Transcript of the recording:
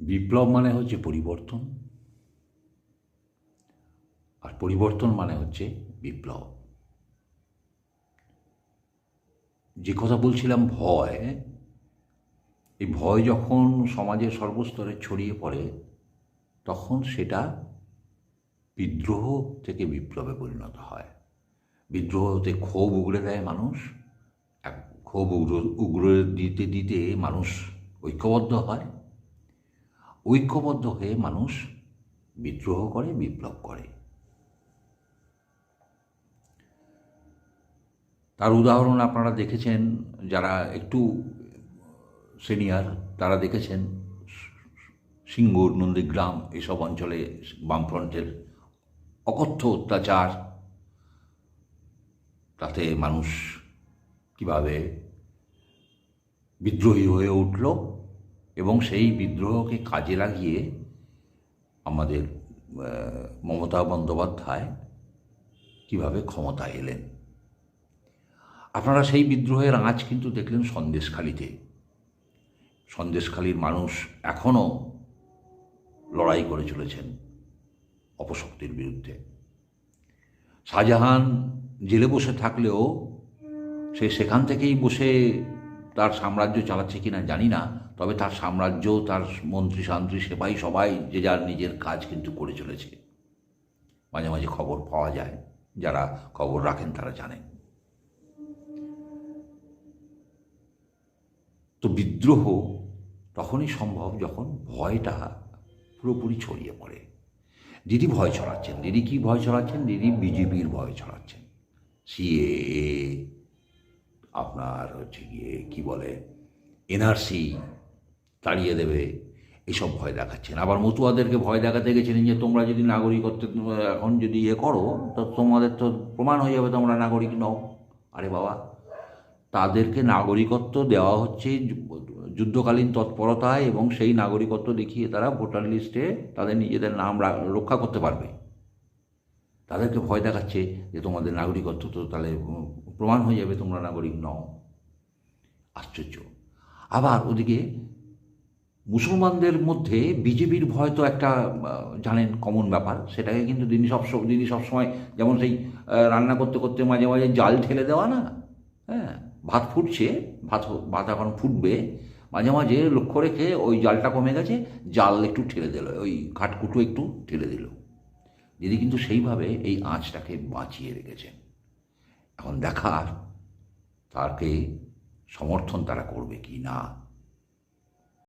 বিপ্লব মানে হচ্ছে পরিবর্তন, আর পরিবর্তন মানে হচ্ছে বিপ্লব। যে কথা বলছিলাম ভয়, এই ভয় যখন সমাজের সর্বস্তরে ছড়িয়ে পড়ে, তখন সেটা বিদ্রোহ থেকে বিপ্লবে পরিণত হয়। বিদ্রোহতে ক্ষোভ উগড়ে দেয় মানুষ ক্ষোভ উগ্র উগড়ে দিতে দিতে মানুষ ঐক্যবদ্ধ হয়। ঐক্যবদ্ধ হয়ে মানুষ বিদ্রোহ করে, বিপ্লব করে। তার উদাহরণ আপনারা দেখেছেন, যারা একটু সিনিয়র, তারা দেখেছেন সিঙ্গুর, নন্দীগ্রাম এসব অঞ্চলে বামফ্রন্টের অকথ্য অত্যাচার। তাতে মানুষ কীভাবে বিদ্রোহী হয়ে উঠল? এবং সেই বিদ্রোহকে কাজে লাগিয়ে আমাদের মমতা বন্দ্যোপাধ্যায় কীভাবে ক্ষমতা এলেন। আপনারা সেই বিদ্রোহের আঁচ কিন্তু দেখলেন সন্দেশখালিতে। সন্দেশখালির মানুষ এখনও লড়াই করে চলেছেন অপশক্তির বিরুদ্ধে। শাহজাহান জেলে বসে থাকলেও সে সেখান থেকেই বসে তার সাম্রাজ্য চালাচ্ছে কিনা জানি না, তবে তার সাম্রাজ্য, তার মন্ত্রী শান্ত্রী সেপাই সবাই যে যার নিজের কাজ কিন্তু করে চলেছে। মাঝে মাঝে খবর পাওয়া যায়, যারা খবর রাখেন তারা জানেন। তো বিদ্রোহ তখনই সম্ভব যখন ভয়টা পুরোপুরি ছড়িয়ে পড়ে। দিদি ভয় ছড়াচ্ছেন, দিদি কি ভয় ছড়াচ্ছেন? দিদি বিজেপির ভয় ছড়াচ্ছেন। সিএ আপনার হচ্ছে গিয়ে, কি বলে, এনআরসি তাড়িয়ে দেবে, এসব ভয় দেখাচ্ছেন। আবার মতুয়াদেরকে ভয় দেখাতে গেছিলেন যে, তোমরা যদি নাগরিকত্ব, এখন যদি ইয়ে করো, তো তোমাদের তো প্রমাণ হয়ে যাবে তোমরা নাগরিক নও। আরে বাবা, তাদেরকে নাগরিকত্ব দেওয়া হচ্ছে যুদ্ধকালীন তৎপরতায় এবং সেই নাগরিকত্ব দেখিয়ে তারা ভোটার লিস্টে তাদের নিজেদের নাম রক্ষা করতে পারবে। তাদেরকে ভয় দেখাচ্ছে যে তোমাদের নাগরিকত্ব তো তাহলে প্রমাণ হয়ে যাবে তোমরা নাগরিক নও। আশ্চর্য। আবার ওদিকে মুসলমানদের মধ্যে বিজেপির ভয় তো একটা জানেন কমন ব্যাপার। সেটাকে কিন্তু দিদি সব দিদি সবসময় যেমন সেই রান্না করতে করতে মাঝে মাঝে জাল ঠেলে দেওয়া না? হ্যাঁ ভাত ফুটছে, ভাত ভাত এখন ফুটবে, মাঝে মাঝে লক্ষ্য রেখে ওই জালটা কমে গেছে, জাল একটু ঠেলে দিল, ওই ঘাটকুটো একটু ঠেলে দিল। দিদি কিন্তু সেইভাবে এই আঁচটাকে বাঁচিয়ে রেখেছেন। এখন দেখার তাকে সমর্থন তারা করবে কি না